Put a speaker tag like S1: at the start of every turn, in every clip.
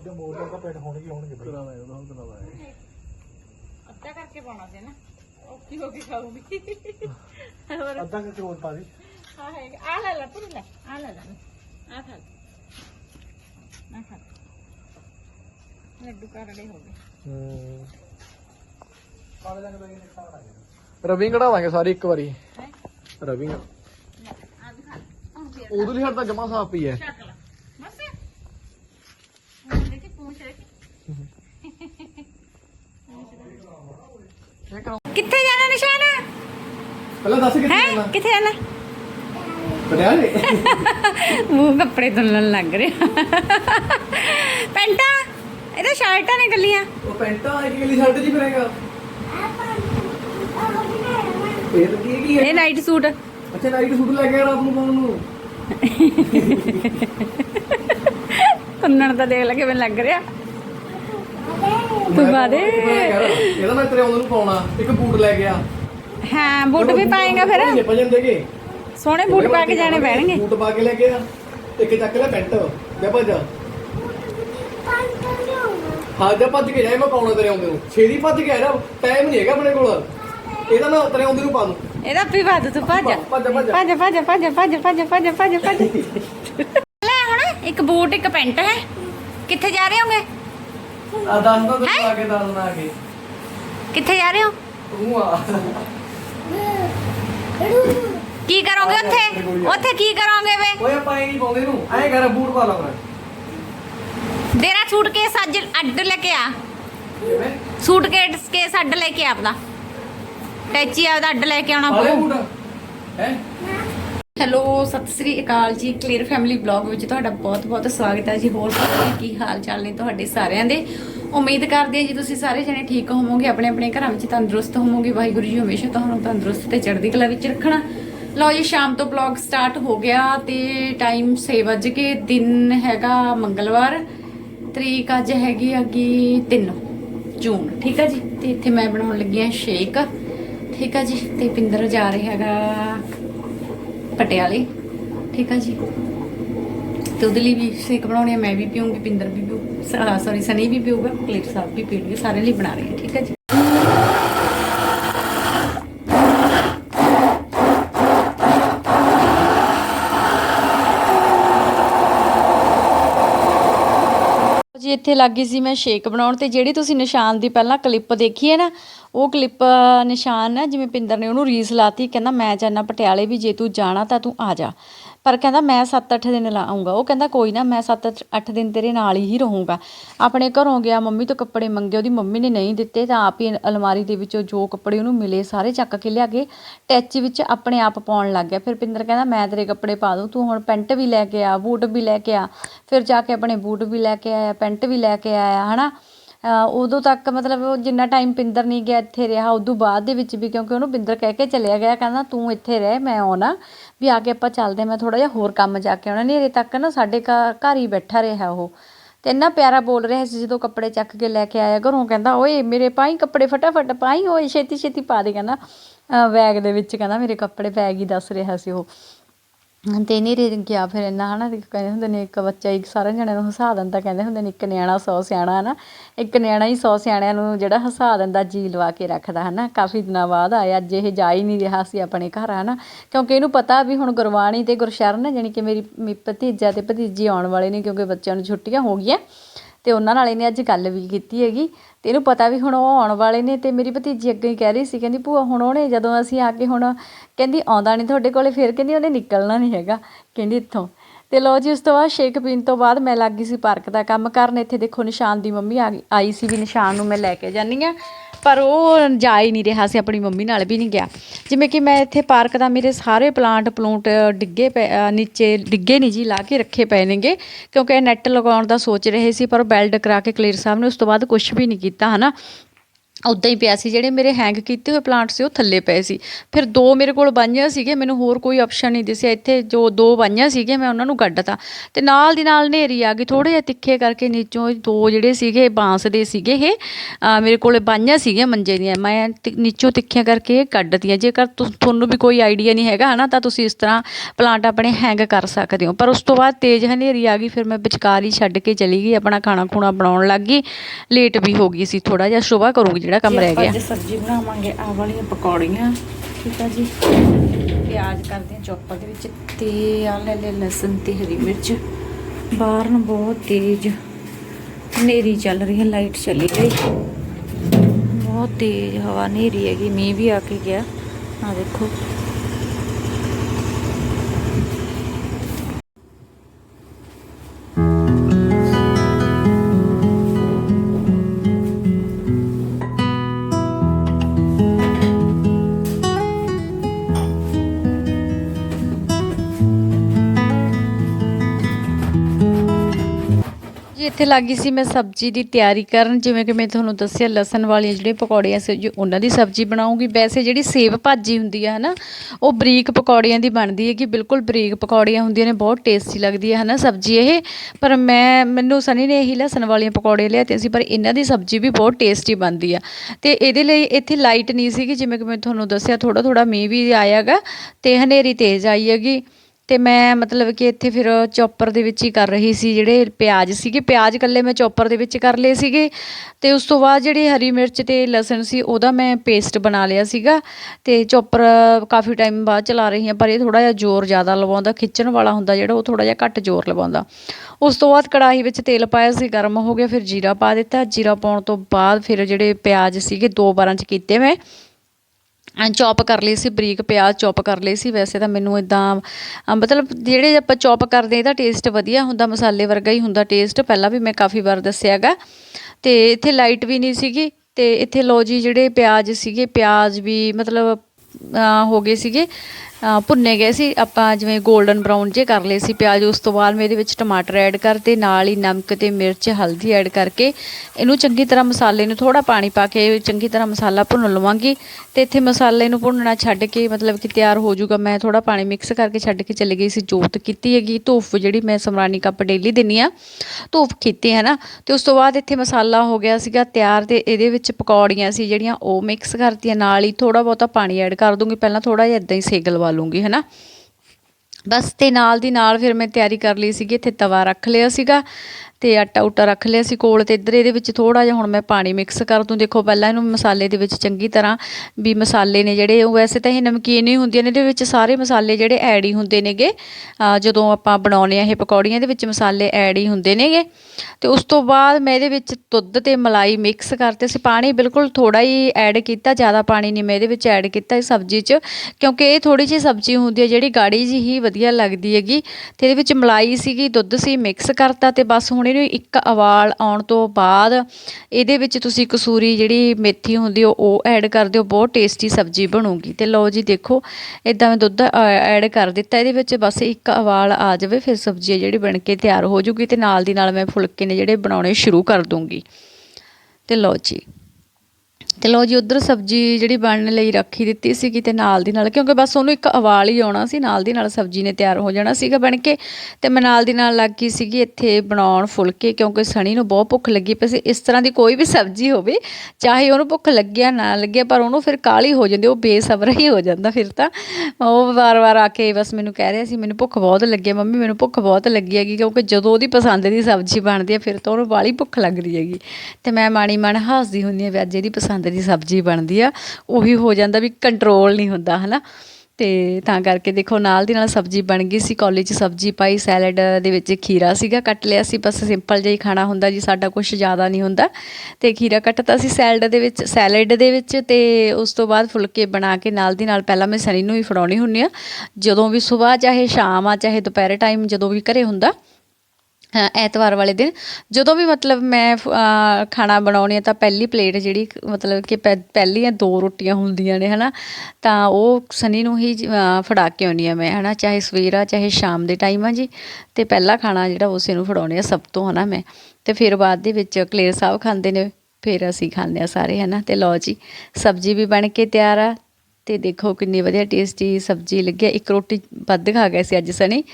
S1: ਅੱਗੇ ਮੋੜ ਦਾ ਪਿੰਡ ਹੋਣਗੇ ਹੋਣਗੇ ਬਈ।
S2: ਕਰਾ ਲਾਇਆ ਉਹਦਾ ਕਰਾ ਲਾਇਆ
S3: ਅੱਧਾ ਕਰਕੇ ਪਾਉਣਾ ਸੀ ਨਾ। ਔਖੀ ਹੋ ਕੇ ਖਾਊਂਗੀ। ਹੋਰ।
S1: ਅੱਧਾ ਕਿ ਕਰੋੜ ਪਾ ਦੀ।
S3: ਆ ਹੈ ਆ ਲੈ ਲੈ ਪੁਰ ਲੈ। ਆ ਲੈ ਲੈ। ਆ ਖਾ ਨਾ ਖਾ ਲੱਡੂ ਕਰੜੇ ਹੋ ਗਏ।
S1: ਹੂੰ। ਕਾਲੇ ਦਾ ਇਹ ਖਾਣਾ ਹੈ
S2: ਰਵਿੰਗ ਕਢਾ ਦਾਂਗੇ ਸਾਰੇ ਇੱਕ ਵਾਰੀ।
S3: ਹੈ?
S2: ਰਵਿੰਗ
S3: ਲੈ ਆ ਵੀ ਖਾ ਲੈ। ਹੁਣ ਫੇਰ
S2: ਉਦੋਂ ਲਈ ਹਟ ਤਾਂ ਜਮਾ ਸਾਫ਼ ਪਈ ਹੈ
S3: ਛਕ ਲੈ ਬਸ ਹੁਣ ਦੇਖੀ ਪੂੰਛ ਦੇਖੀ
S2: ਇਹ ਕਰਾਓ
S3: ਕਿੱਥੇ ਜਾਣਾ ਨਿਸ਼ਾਨ?
S2: ਪਹਿਲਾਂ ਦੱਸ ਕਿੱਥੇ
S3: ਹੈ?
S2: ਜਾਣਾ?
S3: ਕਿੱਥੇ ਜਾਣਾ?
S2: ਪਟਿਆਲੇ।
S3: ਮੂੰਹ ਕੱਪੜੇ ਧੁੱਲਣ ਲੱਗ ਰਿਹਾ। ਪੈਂਟਾਂ? ਇਹਦਾ ਸ਼ਰਟਾਂ ਨੇ ਗੱਲੀਆਂ
S2: ਉਹ ਪੈਂਟਾਂ ਇੱਕ ਗਲੀ ਸ਼ਰਟ ਜੀ ਫਿਰੇਗਾ। ਇਹ ਤਾਂ ਕੀ ਕੀ ਹੈ?
S3: ਇਹ ਨਾਈਟ ਸੂਟ
S2: ਅੱਛਾ ਨਾਈਟ ਸੂਟ ਲੈ ਕੇ ਆ ਰਾਤ ਨੂੰ ਪਾਉਣ ਨੂੰ
S3: ਕੰਨਣ ਤਾਂ ਦੇਖ ਲੈ ਕਿਵੇਂ ਲੱਗ ਰਿਹਾ। ਤੂੰ ਪਾ ਦੇ
S2: ਇਹਦਾ ਮੈਂ ਤੇਰੇ ਆਉਂਦੇ ਨੂੰ ਪਾਉਣਾ। ਇੱਕ ਬੂਟ ਲੈ ਗਿਆ
S3: ਹਾਂ ਬੂਟ ਵੀ ਪਾਏਗਾ ਫਿਰ।
S2: ਨਹੀਂ ਭਜਨ ਦੇਗੇ
S3: ਸੋਹਣੇ ਬੂਟ ਪਾ ਕੇ ਜਾਣੇ ਪੈਣਗੇ।
S2: ਬੂਟ ਪਾ ਕੇ ਲੈ ਕੇ ਆ। ਇੱਕ ਚੱਕ ਲੈ ਪੈਂਟ। ਜਾ ਭੱਜ ਹਾਂ ਜਾ ਭੱਜ ਕੇ ਜਾਏ ਮੈਂ ਪਾਉਣਾ ਤੇਰੇ ਆਉਂਦੇ ਨੂੰ। ਛੇੜੀ ਭੱਜ ਕੇ ਆ ਜਾ ਟਾਈਮ ਨਹੀਂ ਹੈਗਾ ਆਪਣੇ ਕੋਲ। ਇਹਦਾ ਮੈਂ ਤੇਰੇ ਆਉਂਦੇ ਨੂੰ ਪਾ ਦੂੰ।
S3: ਇਹਦਾ ਵੀ ਵਾਦ ਤੂੰ ਭੱਜ
S2: ਭੱਜ ਭੱਜ
S3: ਭੱਜ ਭੱਜ ਭੱਜ ਭੱਜ ਭੱਜ ਭੱਜ ਭੱਜ ਭੱਜ ਲੈ ਹੁਣ ਇੱਕ ਬੂਟ ਇੱਕ ਪੈਂਟ ਹੈ। ਕਿੱਥੇ ਜਾ ਰਹੇ ਹੋਗੇ?
S2: ਆ ਦੱਸ ਦੋ ਤੂੰ ਆ ਕੇ ਦੱਸ ਨਾ ਆ ਕੇ।
S3: ਕਿੱਥੇ ਜਾ ਰਹੇ ਹੋ?
S2: ਤੂੰ ਆ
S3: ਕੀ ਕਰੋਗੇ ਉੱਥੇ? ਉੱਥੇ ਕੀ ਕਰੋਗੇ ਵੇ?
S2: ਓਏ ਪਾਈ ਨਹੀਂ ਪਾਉਂਦੇ ਨੂੰ ਐਂ ਕਰ ਬੂਟ ਪਾ ਲਾ
S3: ਤੇਰਾ ਸੂਟ ਕੇਸ ਅੱਜ ਅੱਡ ਲੈ ਕੇ ਆ। ਸੂਟ ਕੇਸ ਕੇਸ ਅੱਡ ਲੈ ਕੇ ਆਪਦਾ। ਟੈਚੀ ਆਪਦਾ ਅੱਡ ਲੈ ਕੇ ਆਉਣਾ ਪਊ।
S2: ਹੈ?
S3: ਹੈਲੋ ਸਤਿ ਸ੍ਰੀ ਅਕਾਲ ਜੀ। ਕਲੀਅਰ ਫੈਮਿਲੀ ਬਲੌਗ ਵਿੱਚ ਤੁਹਾਡਾ ਬਹੁਤ-ਬਹੁਤ ਸਵਾਗਤ ਹੈ ਜੀ। ਹੋਰ ਕੀ ਹਾਲ ਚਾਲ ਨੇ ਤੁਹਾਡੇ ਸਾਰਿਆਂ ਦੇ? ਉਮੀਦ ਕਰਦੇ ਹਾਂ ਜੀ ਤੁਸੀਂ ਸਾਰੇ ਜਣੇ ਠੀਕ ਹੋਵੋਗੇ, ਆਪਣੇ ਆਪਣੇ ਘਰਾਂ ਵਿੱਚ ਤੰਦਰੁਸਤ ਹੋਵੋਗੇ। ਵਾਹਿਗੁਰੂ ਜੀ ਹਮੇਸ਼ਾ ਤੁਹਾਨੂੰ ਤੰਦਰੁਸਤ ਤੇ ਚੜ੍ਹਦੀ ਕਲਾ ਵਿੱਚ ਰੱਖਣਾ। ਲਓ ਜੀ, ਸ਼ਾਮ ਤੋਂ ਬਲੌਗ ਸਟਾਰਟ ਹੋ ਗਿਆ ਤੇ ਟਾਈਮ 6 ਵਜ ਕੇ ਦਿਨ ਹੈਗਾ ਮੰਗਲਵਾਰ। ਤਰੀਕ ਅੱਜ ਹੈਗੀ ਹੈਗੀ 3 ਜੂਨ, ਠੀਕ ਆ ਜੀ? ਤੇ ਇੱਥੇ ਮੈਂ ਬਣਾਉਣ ਲੱਗੀ ਹਾਂ ਸ਼ੇਕ ਠੀਕ ਆ ਜੀ? ਤੇ ਪਿੰਦਰ ਜਾ ਰਿਹਾ ਹੈਗਾ ਪਟਿਆਲੇ, ਠੀਕ ਆ ਜੀ? ਤੇ ਉਹਦੇ ਲਈ ਵੀ ਸ਼ੇਕ ਬਣਾਉਣੀ ਆ, ਮੈਂ ਵੀ ਪੀਉਂਗੀ ਪਿੰਦਰ ਵੀ ਪੀਊ ਸੌਰੀ ਸਨੀ ਵੀ ਪੀਊਗਾ ਕਲੇਟ ਸਾਹਿਬ ਵੀ ਪੀਣਗੇ ਸਾਰੇ ਲਈ ਬਣਾ ਰਹੀ ਹਾਂ ਠੀਕ ਆ ਜੀ। ਜੀ, ਇੱਥੇ ਲੱਗੀ ਸੀ ਮੈਂ ਸ਼ੇਕ ਬਣਾਉਣ ਤੇ ਜਿਹੜੀ ਤੁਸੀਂ ਨਿਸ਼ਾਨ ਦੀ ਪਹਿਲਾਂ ਕਲਿੱਪ ਦੇਖੀ ਹੈ ਨਾ, ਉਹ ਕਲਿੱਪ ਨਿਸ਼ਾਨ ਹੈ, ਜਿਵੇਂ ਪਿੰਦਰ ਨੇ ਉਹਨੂੰ ਰੀਸ ਲਾਤੀ, ਕਹਿੰਦਾ ਮੈਂ ਜਾਣਾ ਪਟਿਆਲੇ ਵੀ ਜੇ ਤੂੰ ਜਾਣਾ ਤਾਂ ਤੂੰ ਆ ਜਾ। ਪਰ ਕਹਿੰਦਾ ਮੈਂ 7-8 ਦਿਨ ਲਾਉਂਗਾ ਉਹ ਕਹਿੰਦਾ ਕੋਈ ਨਾ, ਮੈਂ 7-8 ਦਿਨ ਤੇਰੇ ਨਾਲ ਹੀ ਰਹੂੰਗਾ। ਆਪਣੇ ਘਰੋਂ ਗਿਆ, ਮੰਮੀ ਤੋਂ ਕੱਪੜੇ ਮੰਗੇ, ਉਹਦੀ ਮੰਮੀ ਨੇ ਨਹੀਂ ਦਿੱਤੇ, ਤਾਂ ਆਪ ਹੀ ਅਲਮਾਰੀ ਦੇ ਵਿੱਚੋਂ ਜੋ ਕੱਪੜੇ ਉਹਨੂੰ ਮਿਲੇ ਸਾਰੇ ਚੱਕ ਕੇ ਲਿਆ ਕੇ ਟੈਚੀ ਵਿੱਚ ਆਪਣੇ ਆਪ ਪਾਉਣ ਲੱਗ ਗਿਆ। ਫਿਰ ਪਿੰਦਰ ਕਹਿੰਦਾ, ਮੈਂ ਤੇਰੇ ਕੱਪੜੇ ਪਾ ਦੂੰ, ਤੂੰ ਹੁਣ ਪੈਂਟ ਵੀ ਲੈ ਕੇ ਆ, ਬੂਟ ਵੀ ਲੈ ਕੇ ਆ, ਫਿਰ ਜਾ ਕੇ ਆਪਣੇ ਬੂਟ ਵੀ ਲੈ ਕੇ ਆਇਆ, ਪੈਂਟ ਵੀ ਲੈ ਕੇ ਆਇਆ, ਹਨਾ? ਅਹ ਉਦੋਂ ਤੱਕ ਮਤਲਬ ਉਹ ਜਿੰਨਾ ਟਾਈਮ ਪਿੰਦਰ ਨਹੀਂ ਗਿਆ ਇੱਥੇ ਰਿਹਾ ਉਦੋਂ ਬਾਅਦ ਦੇ ਵਿੱਚ ਵੀ ਕਿਉਂਕਿ ਉਹਨੂੰ ਪਿੰਦਰ ਕਹਿ ਕੇ ਚਲਿਆ ਗਿਆ ਕਹਿੰਦਾ ਤੂੰ ਇੱਥੇ ਰਹਿ ਮੈਂ ਆਉਣਾ ਵੀ ਆ ਕੇ ਆਪਾਂ ਚੱਲਦੇ ਹਾਂ, ਮੈਂ ਥੋੜ੍ਹਾ ਜਿਹਾ ਹੋਰ ਕੰਮ ਜਾ ਕੇ ਆਉਣਾ। ਹਨੇਰੇ ਤੱਕ ਨਾ ਸਾਡੇ ਘ- ਘਰ ਹੀ ਬੈਠਾ ਰਿਹਾ ਉਹ। ਤੇ ਇੰਨਾ ਪਿਆਰਾ ਬੋਲ ਰਿਹਾ ਸੀ ਜਦੋਂ ਕੱਪੜੇ ਚੱਕ ਕੇ ਲੈ ਕੇ ਆਇਆ ਘਰੋਂ ਕਹਿੰਦਾ ਓਏ ਮੇਰੇ ਪਾਈ ਕੱਪੜੇ ਫਟਾਫਟ ਪਾਈ ਓਏ ਛੇਤੀ ਛੇਤੀ ਪਾ ਦੇ ਕਹਿੰਦਾ ਬੈਗ ਦੇ ਵਿੱਚ ਕਹਿੰਦਾ ਮੇਰੇ ਕੱਪੜੇ ਬੈਗ ਹੀ ਦੱਸ ਰਿਹਾ ਸੀ ਉਹ। ਅਤੇ ਨਹੀਂ ਰੇ ਗਿਆ ਫਿਰ ਇੰਨਾ ਹੈ ਨਾ ਕਹਿੰਦੇ ਹੁੰਦੇ ਨੇ ਇੱਕ ਬੱਚਾ ਇੱਕ ਸਾਰਿਆਂ ਜਣਿਆਂ ਨੂੰ ਹਸਾ ਦਿੰਦਾ, ਕਹਿੰਦੇ ਹੁੰਦੇ ਨੇ ਇੱਕ ਨਿਆਣਾ ਸੌ ਸਿਆਣਾ ਹੈ ਨਾ ਇੱਕ ਨਿਆਣਾ ਹੀ ਸੌ ਸਿਆਣਿਆਂ ਨੂੰ ਜਿਹੜਾ ਹਸਾ ਦਿੰਦਾ ਜੀ ਲਵਾ ਕੇ ਰੱਖਦਾ ਹੈ ਨਾ ਕਾਫੀ ਦਿਨਾਂ ਬਾਅਦ ਆਇਆ, ਅੱਜ ਇਹ ਜਾ ਹੀ ਨਹੀਂ ਰਿਹਾ ਸੀ ਆਪਣੇ ਘਰ ਹੈ ਨਾ ਕਿਉਂਕਿ ਇਹਨੂੰ ਪਤਾ ਵੀ ਹੁਣ ਗੁਰਬਾਣੀ ਅਤੇ ਗੁਰਸ਼ਰਨ, ਜਾਣੀ ਕਿ ਮੇਰੀ ਮੇ- ਭਤੀਜਾ ਅਤੇ ਭਤੀਜੀ ਆਉਣ ਵਾਲੇ ਨੇ, ਕਿਉਂਕਿ ਬੱਚਿਆਂ ਨੂੰ ਛੁੱਟੀਆਂ ਹੋ ਗਈਆਂ ਅਤੇ ਉਹਨਾਂ ਨਾਲ ਇਹਨੇ ਅੱਜ ਗੱਲ ਵੀ ਕੀਤੀ ਹੈਗੀ ਅਤੇ ਇਹਨੂੰ ਪਤਾ ਵੀ ਹੁਣ ਉਹ ਆਉਣ ਵਾਲੇ ਨੇ ਅਤੇ ਮੇਰੀ ਭਤੀਜੀ ਅੱਗੇ ਹੀ ਕਹਿ ਰਹੀ ਸੀ, ਕਹਿੰਦੀ ਭੂਆ ਹੁਣ ਉਹਨੇ ਜਦੋਂ ਅਸੀਂ ਆ ਕੇ ਹੁਣ ਕਹਿੰਦੀ ਆਉਂਦਾ ਨਹੀਂ ਤੁਹਾਡੇ ਕੋਲ, ਫਿਰ ਕਹਿੰਦੀ ਉਹਨੇ ਨਿਕਲਣਾ ਨਹੀਂ ਹੈਗਾ, ਕਹਿੰਦੀ ਇੱਥੋਂ। ਤੇ ਲੋ ਜੀ, ਉਸ ਤੋਂ ਬਾਅਦ ਸ਼ੇਕ ਪੀਣ ਤੋਂ ਬਾਅਦ ਮੈਂ ਲੱਗ ਗਈ ਸੀ ਪਾਰਕ ਦਾ ਕੰਮ ਕਰਨ, ਇੱਥੇ ਦੇਖੋ ਨਿਸ਼ਾਨ ਦੀ ਮੰਮੀ ਆ ਗਈ, ਆਈ ਸੀ ਵੀ ਨਿਸ਼ਾਨ ਨੂੰ ਮੈਂ ਲੈ ਕੇ ਜਾਨੀ ਆ ਪਰ ਉਹ ਜਾ ਹੀ ਨਹੀਂ ਰਿਹਾ ਸੀ, ਆਪਣੀ ਮੰਮੀ ਨਾਲ ਵੀ ਨਹੀਂ ਗਿਆ। ਜਿਵੇਂ ਕਿ ਮੈਂ ਇੱਥੇ ਪਾਰਕ ਦਾ ਮੇਰੇ ਸਾਰੇ ਪਲਾਂਟ ਪਲੂੰਟ ਡਿੱਗੇ ਪਏ ਨੀਚੇ ਡਿੱਗੇ ਨਹੀਂ ਜੀ, ਲਾ ਕੇ ਰੱਖੇ ਪਏ ਨੇਗੇ, ਕਿਉਂਕਿ ਇਹ ਨੈੱਟ ਲਗਾਉਣ ਦਾ ਸੋਚ ਰਹੇ ਸੀ, ਪਰ ਬੈਲਡ ਕਰਾ ਕੇ ਕਲੀਅਰ ਸਾਹਿਬ ਨੇ ਉਸ ਤੋਂ ਬਾਅਦ ਕੁਝ ਵੀ ਨਹੀਂ ਕੀਤਾ, ਹਨਾ? ਉਦਾਂ ਹੀ ਪਿਆ ਸੀ, ਜਿਹੜੇ ਮੇਰੇ ਹੈਂਗ ਕੀਤੇ ਹੋਏ ਪਲਾਂਟ ਸੀ, ਉਹ ਥੱਲੇ ਪਏ ਸੀ। ਫਿਰ ਦੋ ਮੇਰੇ ਕੋਲ ਬਾਈਆਂ ਸੀਗੇ ਮੈਨੂੰ ਹੋਰ ਕੋਈ ਆਪਸ਼ਨ ਨਹੀਂ ਦਿਸਿਆ। ਇੱਥੇ ਜੋ ਦੋ ਬਾਈਆਂ ਸੀਗੇ ਮੈਂ ਉਹਨਾਂ ਨੂੰ ਕੱਢਤਾ। ਤੇ ਨਾਲ ਦੀ ਨਾਲ ਹਨੇਰੀ ਆ ਗਈ ਥੋੜੇ ਜਿਹਾ ਤਿੱਖੇ ਕਰਕੇ ਨੀਚੋਂ ਦੋ ਜਿਹੜੇ ਸੀਗੇ ਬਾਂਸ ਦੇ ਸੀਗੇ, ਇਹ ਮੇਰੇ ਕੋਲ ਬਾਈਆਂ ਸੀਗੀਆਂ ਮੰਜੇ ਦੀਆਂ। ਮੈਂ ਤਿ- ਨੀਚੋਂ ਤਿੱਖੀਆਂ ਕਰਕੇ ਇਹ ਕੱਢਤੀਆਂ। ਜੇਕਰ ਤੁਹਾਨੂੰ ਵੀ ਕੋਈ ਆਈਡੀਆ ਨਹੀਂ ਹੈਗਾ, ਹਨਾ, ਤਾਂ ਤੁਸੀਂ ਇਸ ਤਰ੍ਹਾਂ ਪਲਾਂਟ ਆਪਣੇ ਹੈਂਗ ਕਰ ਸਕਦੇ ਹੋ। ਪਰ ਉਸ ਤੋਂ ਬਾਅਦ ਤੇਜ਼ ਹਨੇਰੀ ਆ ਗਈ, ਫਿਰ ਮੈਂ ਵਿਚਕਾਰ ਹੀ ਛੱਡ ਕੇ ਚਲੀ ਗਈ, ਆਪਣਾ ਖਾਣਾ ਖੂਣਾ ਬਣਾਉਣ ਲੱਗ ਗਈ। ਲੇਟ ਵੀ ਹੋ ਗਈ ਸੀ ਥੋੜਾ ਜਿਹਾ, ਸ਼ੋਭਾ ਕਰੂੰਗੀ ਜਿਹੜਾ ਕੰਮ ਰਹਿ ਗਿਆ।
S4: ਅੱਜ ਸਬਜ਼ੀ ਬਣਾਵਾਂਗੇ ਆਹ ਵਾਲੀਆਂ ਪਕੌੜੀਆਂ ਠੀਕ ਆ ਜੀ। ਪਿਆਜ਼ ਕਰਦੇ ਹਾਂ ਚੌਪਰ ਦੇ ਵਿੱਚ ਤੇ ਆ ਲੈ ਲੈ ਲਸਣ ਤੇ ਹਰੀ ਮਿਰਚ। ਬਾਹਰ ਨੂੰ ਬਹੁਤ ਤੇਜ਼ ਹਨੇਰੀ ਚੱਲ ਰਹੀ ਹੈ ਲਾਈਟ ਚਲੀ ਗਈ। ਬਹੁਤ ਤੇਜ਼ ਹਵਾ ਹਨੇਰੀ ਹੈਗੀ ਮੀਂਹ ਵੀ ਆ ਕੇ ਗਿਆ। ਆ ਦੇਖੋ।
S3: ਇੱਥੇ ਲੱਗੀ ਸੀ ਮੈਂ ਸਬਜ਼ੀ ਦੀ ਤਿਆਰੀ ਕਰਨ, ਜਿਵੇਂ ਕਿ ਮੈਂ ਤੁਹਾਨੂੰ ਦੱਸਿਆ, ਲਸਣ ਵਾਲੀਆਂ ਜਿਹੜੇ ਪਕੌੜੀਆਂ ਸੀ, ਜੀ ਉਹਨਾਂ ਦੀ ਸਬਜ਼ੀ ਬਣਾਉਂਗੀ। ਵੈਸੇ ਜਿਹੜੀ ਸੇਬ ਭਾਜੀ ਹੁੰਦੀ ਆ, ਹਨਾ, ਉਹ ਬਰੀਕ ਪਕੌੜੀਆਂ ਦੀ ਬਣਦੀ ਹੈ ਕਿ ਬਿਲਕੁਲ ਬਰੀਕ ਪਕੌੜੀਆਂ ਹੁੰਦੀਆਂ ਨੇ, ਬਹੁਤ ਟੇਸਟੀ ਲੱਗਦੀ ਹੈ ਹਨਾ, ਸਬਜ਼ੀ ਇਹ। ਪਰ ਮੈਂ, ਮੈਨੂੰ ਸਨੀ ਨੇ ਇਹੀ ਲਸਣ ਵਾਲੀਆਂ ਪਕੌੜੇ ਲਿਆ ਤੇ ਸੀ, ਪਰ ਇਹਨਾਂ ਦੀ ਸਬਜ਼ੀ ਵੀ ਬਹੁਤ ਟੇਸਟੀ ਬਣਦੀ ਆ। ਤੇ ਇਹਦੇ ਲਈ ਇੱਥੇ ਲਾਈਟ ਨਹੀਂ ਸੀਗੀ, ਜਿਵੇਂ ਕਿ ਮੈਂ ਤੁਹਾਨੂੰ ਦੱਸਿਆ ਥੋੜਾ ਥੋੜਾ ਮੀਂਹ ਵੀ ਆਇਆਗਾ, ਤੇ ਹਨੇਰੀ ਤੇਜ਼ ਆਈ ਹੈਗੀ। ਅਤੇ ਮੈਂ ਮਤਲਬ ਕਿ ਇੱਥੇ ਫਿਰ ਚੋਪਰ ਦੇ ਵਿੱਚ ਹੀ ਕਰ ਰਹੀ ਸੀ ਜਿਹੜੇ ਪਿਆਜ਼ ਸੀਗੇ। ਪਿਆਜ਼ ਇਕੱਲੇ ਮੈਂ ਚੌਪਰ ਦੇ ਵਿੱਚ ਕਰ ਲਏ ਸੀਗੇ ਅਤੇ ਉਸ ਤੋਂ ਬਾਅਦ ਜਿਹੜੀ ਹਰੀ ਮਿਰਚ ਅਤੇ ਲਸਣ ਸੀ ਉਹਦਾ ਮੈਂ ਪੇਸਟ ਬਣਾ ਲਿਆ ਸੀਗਾ ਅਤੇ ਚੋਪਰ ਕਾਫੀ ਟਾਈਮ ਬਾਅਦ ਚਲਾ ਰਹੀ ਹਾਂ, ਪਰ ਇਹ ਥੋੜ੍ਹਾ ਜਿਹਾ ਜ਼ੋਰ ਜ਼ਿਆਦਾ ਲਵਾਉਂਦਾ, ਖਿੱਚਣ ਵਾਲਾ ਹੁੰਦਾ ਜਿਹੜਾ ਉਹ ਥੋੜ੍ਹਾ ਜਿਹਾ ਘੱਟ ਜ਼ੋਰ ਲਵਾਉਂਦਾ। ਉਸ ਤੋਂ ਬਾਅਦ ਕੜਾਹੀ ਵਿੱਚ ਤੇਲ ਪਾਇਆ ਸੀ, ਗਰਮ ਹੋ ਗਿਆ, ਫਿਰ ਜੀਰਾ ਪਾ ਦਿੱਤਾ। ਜੀਰਾ ਪਾਉਣ ਤੋਂ ਬਾਅਦ ਫਿਰ ਜਿਹੜੇ ਪਿਆਜ਼ ਸੀਗੇ ਦੋ ਵਾਰਾਂ ਚ ਕੀਤੇ ਮੈਂ। ਚੌਪ ਕਰ ਲਈ ਸੀ, ਬਰੀਕ ਪਿਆਜ਼ ਚੌਪ ਕਰ ਲਈ ਸੀ, ਵੈਸੇ ਤਾਂ ਮੈਨੂੰ ਇਦਾਂ ਮਤਲਬ ਜਿਹੜੇ ਆਪਾਂ ਚੌਪ ਕਰਦੇ ਇਹਦਾ ਟੇਸਟ ਵਧੀਆ ਹੁੰਦਾ, ਮਸਾਲੇ ਵਰਗਾ ਹੀ ਹੁੰਦਾ ਟੇਸਟ ਪਹਿਲਾਂ ਵੀ ਮੈਂ ਕਾਫੀ ਵਾਰ ਦੱਸਿਆਗਾ। ਤੇ ਇੱਥੇ ਲਾਈਟ ਵੀ ਨਹੀਂ ਸੀਗੀ, ਤੇ ਇੱਥੇ ਲੋ ਜੀ ਜਿਹੜੇ ਪਿਆਜ਼ ਸੀਗੇ, ਪਿਆਜ਼ ਵੀ ਮਤਲਬ ਹੋ ਗਏ ਸੀਗੇ। ਭੁੰਨੇ ਗਏ ਸੀ। ਆਪਾਂ ਜਿਵੇਂ 골ਡਨ ਬਰਾਊਨ ਜੇ ਕਰ ਲਏ ਸੀ ਪਿਆਜ਼, ਉਸ ਤੋਂ ਬਾਅਦ ਮੈਂ ਇਹਦੇ ਵਿੱਚ ਟਮਾਟਰ ਐਡ ਕਰਤੇ, ਨਾਲ ਹੀ ਨਮਕ ਤੇ ਮਿਰਚ, ਹਲਦੀ ਐਡ ਕਰਕੇ ਇਹਨੂੰ ਚੰਗੀ ਤਰ੍ਹਾਂ ਮਸਾਲੇ ਨੂੰ ਥੋੜਾ ਪਾਣੀ ਪਾ ਕੇ ਚੰਗੀ ਤਰ੍ਹਾਂ ਮਸਾਲਾ ਭੁੰਨ ਲਵਾਂਗੀ ਤੇ ਇੱਥੇ ਮਸਾਲੇ ਨੂੰ ਭੁੰਨਣਾ ਛੱਡ ਕੇ ਮਤਲਬ ਕਿ ਤਿਆਰ ਹੋ ਜਾਊਗਾ। ਮੈਂ ਥੋੜਾ ਪਾਣੀ ਮਿਕਸ ਕਰਕੇ ਛੱਡ ਕੇ ਚਲੇ ਗਈ ਸੀ, ਜੋਤ ਕੀਤੀ ਹੈਗੀ ਧੂਫ ਜਿਹੜੀ ਮੈਂ ਸਮਰਾਨੀ ਕੱਪ ਡੇਲੀ ਦਿੰਨੀ ਆ ਧੂਫ ਕੀਤੀ ਹੈ ਨਾ। ਤੇ ਉਸ ਤੋਂ ਬਾਅਦ ਇੱਥੇ ਮਸਾਲਾ ਹੋ ਗਿਆ ਸੀਗਾ ਤਿਆਰ ਤੇ ਇਹਦੇ ਵਿੱਚ ਪਕੌੜੀਆਂ ਸੀ ਜਿਹੜੀਆਂ ਉਹ ਮਿਕਸ ਕਰਤੀਆਂ, ਨਾਲ ਹੀ ਥੋੜਾ ਬਹੁਤਾ ਪਾਣੀ ਐਡ ਕਰ ਦੂੰਗੀ। ਪਹਿਲਾਂ ਥੋੜਾ ਜਿਹਾ ਇਦਾਂ ਹੀ ਸੇਕ ਲਵਾ ਲੂੰਗੀ ਹੈ ਬਸ ਤੇ ਨਾਲ ਦੀ ਨਾਲ ਫਿਰ ਮੈਂ ਤਿਆਰੀ ਕਰ ਲਈ ਸੀਗੀ, ਇੱਥੇ ਤਵਾ ਰੱਖ ਲਿਆ ਸੀਗਾ। ਤੇ ਆਟਾ ਉਟਾ ਰੱਖ ਲਿਆ ਸੀ ਕੋਲ ਤੇ ਇੱਧਰ ਇਹਦੇ ਵਿੱਚ ਥੋੜਾ ਜਿਹਾ ਹੁਣ ਮੈਂ ਪਾਣੀ ਮਿਕਸ ਕਰ ਦੂੰ। ਦੇਖੋ, ਪਹਿਲਾਂ ਇਹਨੂੰ ਮਸਾਲੇ ਦੇ ਵਿੱਚ ਚੰਗੀ ਤਰ੍ਹਾਂ ਵੀ ਮਸਾਲੇ ਨੇ ਜਿਹੜੇ, ਉਹ ਵੈਸੇ ਤਾਂ ਇਹ ਨਮਕੀਨ ਹੀ ਹੁੰਦੀਆਂ ਨੇ, ਇਹਦੇ ਵਿੱਚ ਸਾਰੇ ਮਸਾਲੇ ਜਿਹੜੇ ਐਡ ਹੀ ਹੁੰਦੇ ਨੇਗੇ। ਜਦੋਂ ਆਪਾਂ ਬਣਾਉਨੇ ਆ ਇਹ ਪਕੌੜੀਆਂ ਦੇ ਵਿੱਚ ਮਸਾਲੇ ਐਡ ਹੀ ਹੁੰਦੇ ਨੇਗੇ। ਤੇ ਉਸ ਤੋਂ ਬਾਅਦ ਮੈਂ ਇਹਦੇ ਵਿੱਚ ਦੁੱਧ ਤੇ ਮਲਾਈ ਮਿਕਸ ਕਰਤੇ ਸੀ। ਪਾਣੀ ਬਿਲਕੁਲ ਥੋੜਾ ਹੀ ਐਡ ਕੀਤਾ, ਜ਼ਿਆਦਾ ਪਾਣੀ ਨਹੀਂ ਮੈਂ ਇਹਦੇ ਵਿੱਚ ਐਡ ਕੀਤਾ ਇਸ ਸਬਜ਼ੀ 'ਚ, ਕਿਉਂਕਿ ਇਹ ਥੋੜੀ ਜਿਹੀ ਸਬਜ਼ੀ ਹੁੰਦੀ ਹੈ, ਜਿਹੜੀ ਗਾੜੀ ਜਿਹੀ ਹੀ ਵਧੀਆ ਲੱਗਦੀ ਹੈਗੀ। ਤੇ ਇਹਦੇ ਵਿੱਚ ਮਲਾਈ ਸੀਗੀ, ਦੁੱਧ ਸੀ ਮਿਕਸ ਕਰਤਾ ਤੇ ਬਸ ਹੁਣ ਇਹਨੂੰ ਇੱਕ ਉਬਾਲ ਆਉਣ ਤੋਂ ਬਾਅਦ ਇਹਦੇ ਵਿੱਚ ਤੁਸੀਂ ਕਸੂਰੀ ਜਿਹੜੀ ਮੇਥੀ ਹੁੰਦੀ ਉਹ ਐਡ ਕਰ ਦਿਓ, ਬਹੁਤ ਟੇਸਟੀ ਸਬਜ਼ੀ ਬਣੂਗੀ। ਤੇ ਲਓ ਜੀ, ਦੇਖੋ ਇਦਾਂ ਮੈਂ ਦੁੱਧ ਐਡ ਕਰ ਦਿੱਤਾ। ਇਹਦੇ ਵਿੱਚ ਬਸ ਇੱਕ ਉਬਾਲ ਆ ਜਾਵੇ, ਫਿਰ ਸਬਜ਼ੀ ਹੈ ਜਿਹੜੀ ਬਣ ਕੇ ਤਿਆਰ ਹੋ ਜੂਗੀ ਤੇ ਨਾਲ ਦੀ ਨਾਲ ਮੈਂ ਫੁਲਕੇ ਨੇ ਜਿਹੜੇ ਬਣਾਉਣੇ ਸ਼ੁਰੂ ਕਰ ਦੂੰਗੀ। ਤੇ ਲਓ ਜੀ। ਤੇ ਲਓ ਜੀ, ਉਧਰ ਸਬਜ਼ੀ ਜਿਹੜੀ ਬਣਨ ਲਈ ਰੱਖੀ ਦਿੱਤੀ ਸੀਗੀ ਤੇ ਨਾਲ ਦੀ ਨਾਲ, ਕਿਉਂਕਿ ਬਸ ਉਹਨੂੰ ਇੱਕ ਉਬਾਲ ਹੀ ਆਉਣਾ ਸੀ, ਨਾਲ ਦੀ ਨਾਲ ਸਬਜ਼ੀ ਨੇ ਤਿਆਰ ਹੋ ਜਾਣਾ ਸੀਗਾ ਬਣ ਕੇ। ਤੇ ਮੈਂ ਨਾਲ ਦੀ ਨਾਲ ਲੱਗ ਗਈ ਸੀਗੀ ਇੱਥੇ ਬਣਾਉਣ ਫੁਲਕੇ, ਕਿਉਂਕਿ ਸਣੀ ਨੂੰ ਬਹੁਤ ਭੁੱਖ ਲੱਗੀ ਪਈ ਸੀ। ਇਸ ਤਰ੍ਹਾਂ ਦੀ ਕੋਈ ਵੀ ਸਬਜ਼ੀ ਹੋਵੇ, ਚਾਹੇ ਉਹਨੂੰ ਭੁੱਖ ਲੱਗਿਆ, ਨਾ ਲੱਗਿਆ, ਪਰ ਉਹਨੂੰ ਫਿਰ ਕਾਲੀ ਹੋ ਜਾਂਦੀ, ਉਹ ਬੇਸਬਰ ਹੀ ਹੋ ਜਾਂਦਾ ਫਿਰ ਤਾਂ। ਉਹ ਵਾਰ-ਵਾਰ ਆ ਕੇ ਬਸ ਮੈਨੂੰ ਕਹਿ ਰਿਹਾ ਸੀ, ਮੈਨੂੰ ਭੁੱਖ ਬਹੁਤ ਲੱਗੀ ਹੈ ਮੰਮੀ, ਮੈਨੂੰ ਭੁੱਖ ਬਹੁਤ ਲੱਗੀ ਹੈਗੀ, ਕਿਉਂਕਿ ਜਦੋਂ ਉਹਦੀ ਪਸੰਦ ਦੀ ਸਬਜ਼ੀ ਬਣਦੀ ਹੈ ਫਿਰ ਤਾਂ ਉਹਨੂੰ ਬਾਲੀ ਭੁੱਖ ਲੱਗਦੀ ਹੈਗੀ। ਤੇ ਮੈਂ ਮਾਣੀ ਮਨ ਹੱਸਦੀ ਹੁੰਦੀ ਹਾਂ ਵੀ ਅੱਜ ਇਹਦੀ ਪਸੰਦ ਦੀ ਸਬਜ਼ੀ ਬਣਦੀ ਆ, ਉਹੀ ਹੋ ਜਾਂਦਾ ਵੀ ਕੰਟਰੋਲ ਨਹੀਂ ਹੁੰਦਾ, ਹਨਾ? ਤੇ ਤਾਂ ਕਰਕੇ ਦੇਖੋ, ਨਾਲ ਦੀ ਨਾਲ ਸਬਜ਼ੀ ਬਣ ਗਈ ਸੀ ਕੌਲੀ 'ਚ ਸਬਜ਼ੀ ਪਾਈ ਸੈਲਡ ਦੇ ਵਿੱਚ ਖੀਰਾ ਸੀਗਾ, ਕੱਟ ਲਿਆ ਸੀ, ਬਸ ਸਿੰਪਲ ਜਿਹਾ ਹੀ ਖਾਣਾ ਹੁੰਦਾ ਜੀ, ਸਾਡਾ ਕੁਝ ਜ਼ਿਆਦਾ ਨਹੀਂ ਹੁੰਦਾ। ਤੇ ਖੀਰਾ ਕੱਟਤਾ ਸੀ ਸੈਲਡ ਦੇ ਵਿੱਚ ਸੈਲਡ ਦੇ ਵਿੱਚ ਤੇ ਉਸ ਤੋਂ ਬਾਅਦ ਫੁਲਕੇ ਬਣਾ ਕੇ ਨਾਲ ਦੀ ਨਾਲ ਪਹਿਲਾਂ ਮੈਂ ਸਨੀ ਨੂੰ ਹੀ ਫੜਾਉਣੀ ਹੁੰਨੀ ਆ, ਜਦੋਂ ਵੀ ਸਵੇਰ ਚਾਹੇ ਸ਼ਾਮ ਆ, ਚਾਹੇ ਦੁਪਹਿਰੇ ਟਾਈਮ ਜਦੋਂ ਵੀ ਘਰੇ ਹੁੰਦਾ ਐਤਵਾਰ ਵਾਲੇ ਦਿਨ। ਜਦੋਂ ਵੀ ਮਤਲਬ ਮੈਂ ਫ- ਖਾਣਾ ਬਣਾਉਣੀ ਆ ਤਾਂ ਪਹਿਲੀ ਪਲੇਟ ਜਿਹੜੀ ਮਤਲਬ ਕਿ ਪਹਿ- ਪਹਿਲੀਆਂ ਦੋ ਰੋਟੀਆਂ ਹੁੰਦੀਆਂ ਨੇ, ਹਨਾ, ਤਾਂ ਉਹ ਸਨੀ ਨੂੰ ਹੀ ਫੜਾ ਕੇ ਆਉਣੀ ਆ ਮੈਂ, ਹਨਾ, ਚਾਹੇ ਸਵੇਰ ਆ, ਚਾਹੇ ਸ਼ਾਮ ਦੇ ਟਾਈਮ ਆ ਜੀ। ਤੇ ਪਹਿਲਾ ਖਾਣਾ ਜਿਹੜਾ ਉਸੇ ਨੂੰ ਫੜਾਉਣੇ ਆ ਸਭ ਤੋਂ, ਹਨਾ, ਮੈਂ। ਤੇ ਫਿਰ ਬਾਅਦ ਦੇ ਵਿੱਚ ਕਲੇਰ ਸਾਹਿਬ ਖਾਂਦੇ ਨੇ, ਫਿਰ ਅਸੀਂ ਖਾਂਦੇ ਆ ਸਾਰੇ, ਹਨਾ, ਤੇ ਲਓ ਜੀ, ਸਬਜ਼ੀ ਵੀ ਬਣ ਕੇ ਤਿਆਰ ਆ। ਤੇ ਦੇਖੋ ਕਿੰਨੀ ਵਧੀਆ ਟੇਸਟੀ ਸਬਜ਼ੀ ਲੱਗੀ ਆ। ਇੱਕ ਰੋਟੀ ਵੱਧ ਖਾ ਗਏ ਸੀ ਅੱਜ ਸਣੀ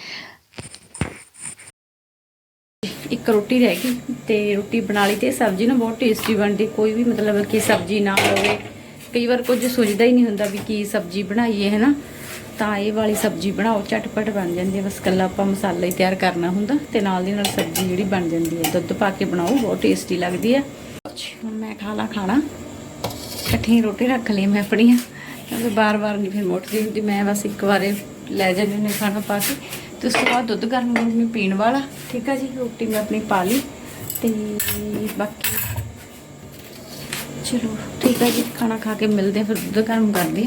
S4: ਇੱਕ ਰੋਟੀ ਰਹਿ ਗਈ ਤੇ ਰੋਟੀ ਬਣਾ ਲਈ ਤੇ ਸਬਜ਼ੀ ਨਾ ਬਹੁਤ ਟੇਸਟੀ ਬਣਦੀ, ਕੋਈ ਵੀ ਮਤਲਬ ਕਿ ਸਬਜ਼ੀ ਨਾ ਹੋਵੇ। ਕਈ ਵਾਰ ਕੁਝ ਸੁਝਦਾ ਹੀ ਨਹੀਂ ਹੁੰਦਾ ਵੀ ਕੀ ਸਬਜ਼ੀ ਬਣਾਈਏ ਹੈ ਨਾ ਤਾਂ ਇਹ ਵਾਲੀ ਸਬਜ਼ੀ ਬਣਾਓ, ਝਟਪਟ ਬਣ ਜਾਂਦੀ ਹੈ ਬਸ ਕੱਲਾ ਆਪਾਂ ਮਸਾਲਾ ਹੀ ਤਿਆਰ ਕਰਨਾ ਹੁੰਦਾ ਤੇ ਨਾਲ ਦੀ ਨਾਲ ਸਬਜ਼ੀ ਜਿਹੜੀ ਬਣ ਜਾਂਦੀ ਹੈ ਦੁੱਧ ਪਾ ਕੇ ਬਣਾਓ, ਬਹੁਤ ਟੇਸਟੀ ਲੱਗਦੀ ਹੈ ਹੁਣ ਮੈਂ ਖਾ ਲਾ ਖਾਣਾ। ਇਕੱਠੀ ਰੋਟੀ ਰੱਖ ਲਈ ਮੈਂ ਆਪਣੀਆਂ। ਕਿਉਂਕਿ ਬਾਰ-ਬਾਰ ਨਹੀਂ ਫਿਰ ਮੁੱਠਦੀ ਹੁੰਦੀ, ਮੈਂ ਬਸ ਇੱਕ ਵਾਰੇ ਲੈ ਜਾਂਦੀ ਹੁੰਦੀ ਖਾਣਾ ਪਾ ਕੇ। ਤੇ ਉਸ ਤੋਂ ਬਾਅਦ ਦੁੱਧ ਗਰਮ ਕਰਨੀ ਪੀਣ ਵਾਲਾ, ਠੀਕ ਆ ਜੀ, ਰੋਟੀ ਮੈਂ ਆਪਣੀ ਪਾ ਲਈ ਤੇ ਬਾਕੀ ਚਲੋ, ਠੀਕ ਆ ਜੀ, ਖਾਣਾ ਖਾ ਕੇ ਮਿਲਦੇ ਆ, ਫਿਰ ਦੁੱਧ ਗਰਮ ਕਰਦੇ ਆ।